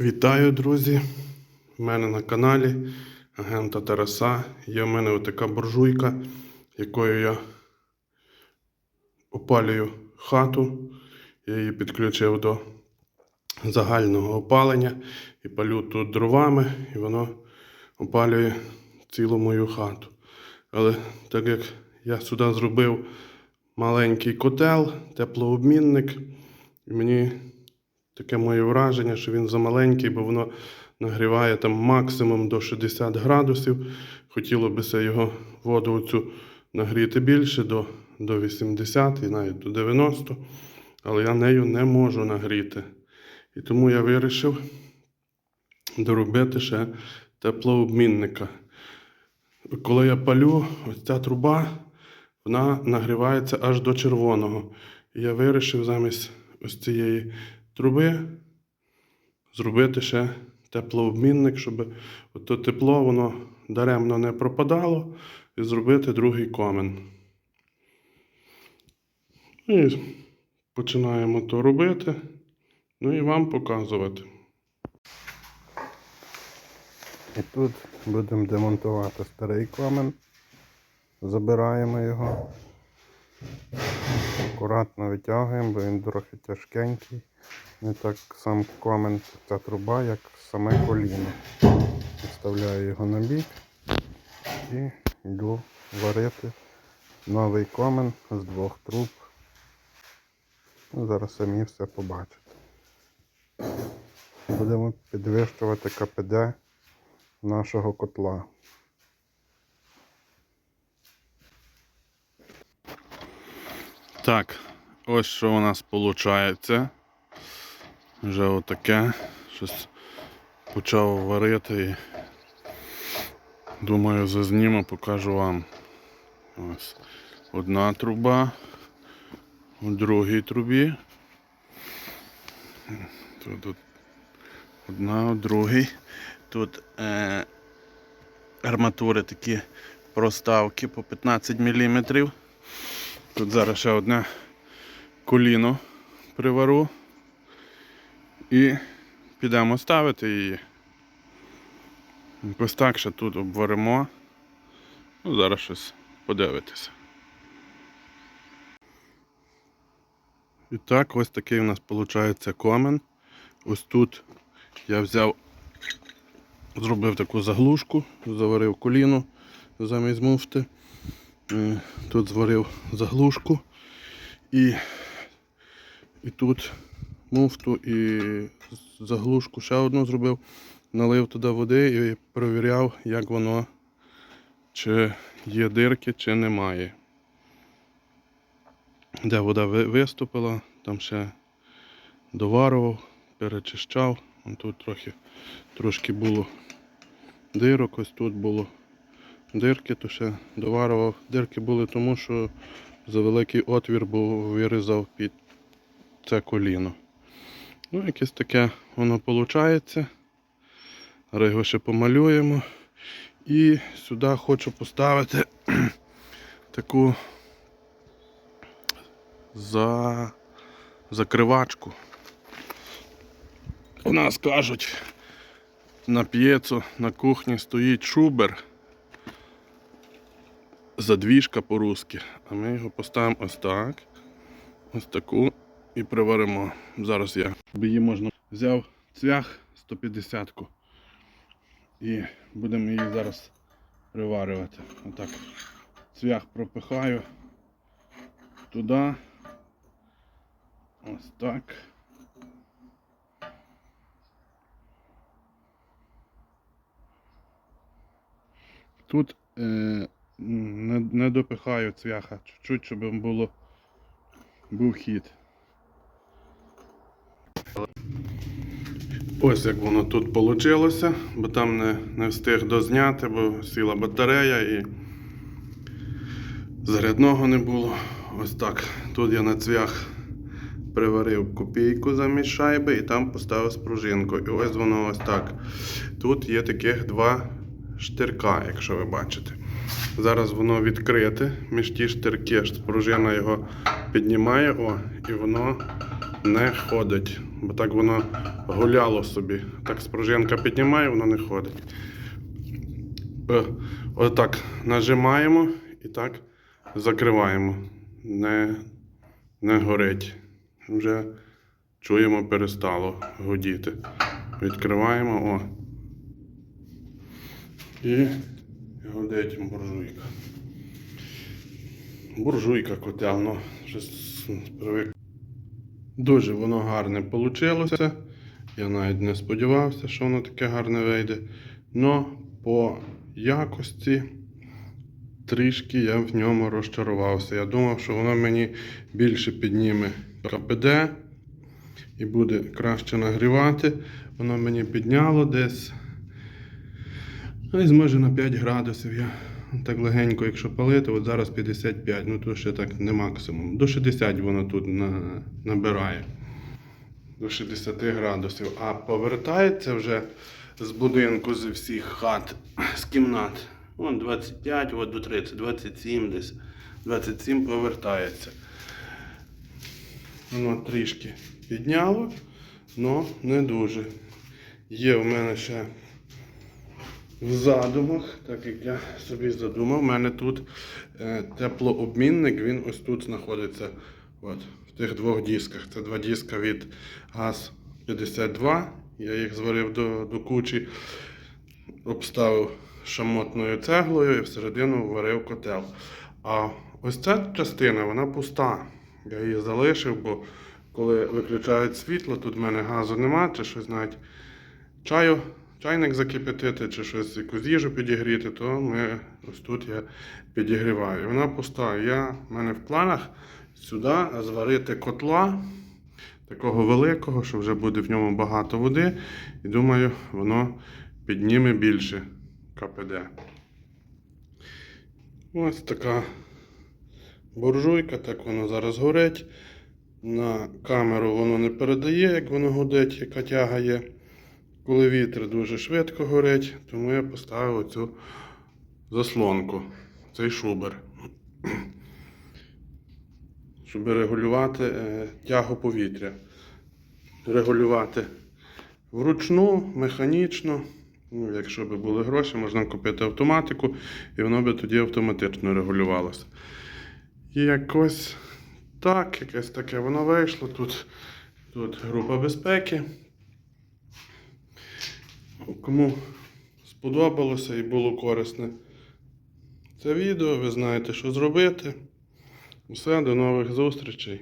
Вітаю, друзі! У мене на каналі агента Тараса. Є в мене отака буржуйка, якою я опалюю хату. Я її підключив до загального опалення і палю тут дровами, і воно опалює цілу мою хату. Але так як я сюди зробив маленький котел, теплообмінник, і мені таке моє враження, що він замаленький, бо воно нагріває там максимум до 60 градусів. Хотіло би се його воду цю нагріти більше до, до 80 і навіть до 90, але я нею не можу нагріти. І тому я вирішив доробити ще теплообмінника. Коли я палю, ось ця труба, вона нагрівається аж до червоного. І я вирішив замість ось цієї труби зробити ще теплообмінник, щоб то тепло воно даремно не пропадало, і зробити другий комен. І починаємо то робити. Ну і вам показувати. І тут будемо демонтувати старий комен. Забираємо його. Акуратно витягуємо, бо він трохи тяжкенький. Не так сам комен, ця труба, як саме коліно. Вставляю його на бік і йду варити новий комен з двох труб. Ну, зараз самі все побачите. Будемо підвищувати КПД нашого котла. Так, ось що у нас виходить. Вже отаке. Щось почав варити і думаю, зазніму, покажу вам. Ось одна труба у другій трубі. Тут одна у другій. Тут е, арматури такі проставки по 15 мм. Тут зараз ще одне коліно привару. І підемо ставити її. Ось так ще тут обваримо. Ну, зараз щось подивитися. І так, ось такий у нас виходить комен. Ось тут я взяв, зробив таку заглушку, заварив коліно замість муфти. Тут зварив заглушку і, і тут муфту і заглушку ще одну зробив, налив туди води і перевіряв, як воно, чи є дирки, чи немає. Де вода виступила, там ще доварував, перечищав. Вон Тут трохи, трошки було дирок, ось тут було дирки, то ще доварував. Дирки були тому, що за великий отвір був вирізав під це коліно. Ну, якесь таке воно виходить. Його ще помалюємо. І сюди хочу поставити таку за... закривачку. У нас кажуть, на п'єцу на кухні стоїть шубер. Задвіжка по-русски. А ми його поставимо ось так. Ось таку і приваримо. Зараз я її можна взяв цвях 150-ку і будемо її зараз приварювати. Отак. Цвях пропихаю туди. Ось так. Тут е, не, не допихаю цвяха чуть-чуть, щоб було був хід. Ось як воно тут вийшло, бо там не, не встиг дозняти, бо сіла батарея і зарядного не було. Ось так. Тут я на цвях приварив копійку замість шайби і там поставив спружинку. І ось воно ось так. Тут є таких два штирка, якщо ви бачите. Зараз воно відкрите, між ті штирки, спружина його піднімає, о, і воно не ходить. бо так воно гуляло собі. Так спружинка піднімає, воно не ходить. Е, Отак нажимаємо і так закриваємо. Не, не горить. Вже чуємо, перестало гудіти. Відкриваємо, о. І гудить буржуйка. Буржуйка котел, ну, щось привик. Дуже воно гарне вийшло. Я навіть не сподівався, що воно таке гарне вийде. Но по якості трішки я в ньому розчарувався. Я думав, що воно мені більше підніме КПД і буде краще нагрівати. Воно мені підняло десь. Десь може на 5 градусів. Я так легенько, якщо палити, от зараз 55, ну то ще так не максимум. До 60 воно тут на, набирає. До 60 градусів. А повертається вже з будинку з всіх хат, з кімнат. Вон 25, от до 30, 27 десь. 27 повертається. Воно трішки підняло, але не дуже. Є в мене ще в задумах, так як я собі задумав, у мене тут е, теплообмінник, він ось тут знаходиться. От, в тих двох дисках. Це два диска від ГАЗ-52. Я їх зварив до, до кучі, обставив шамотною цеглою і всередину варив котел. А ось ця частина, вона пуста. Я її залишив, бо коли виключають світло, тут в мене газу нема, чи щось навіть чаю, чайник закипятити, чи щось якусь їжу підігріти, то ми ось тут я підігріваю. Вона пуста. Я, в мене в планах сюди зварити котла такого великого, що вже буде в ньому багато води. І думаю, воно підніме більше КПД. Ось така буржуйка, так воно зараз горить. На камеру воно не передає, як воно гудить, яка тяга є. Коли вітер дуже швидко горить, тому я поставив цю заслонку, цей шубер. Щоб регулювати е, тягу повітря. Регулювати вручну, механічно. Ну, якщо б були гроші, можна купити автоматику, і воно би тоді автоматично регулювалося. І якось так, якесь таке воно вийшло. Тут, тут група безпеки. Кому сподобалося і було корисне це відео, ви знаєте, що зробити. Усе, до нових зустрічей.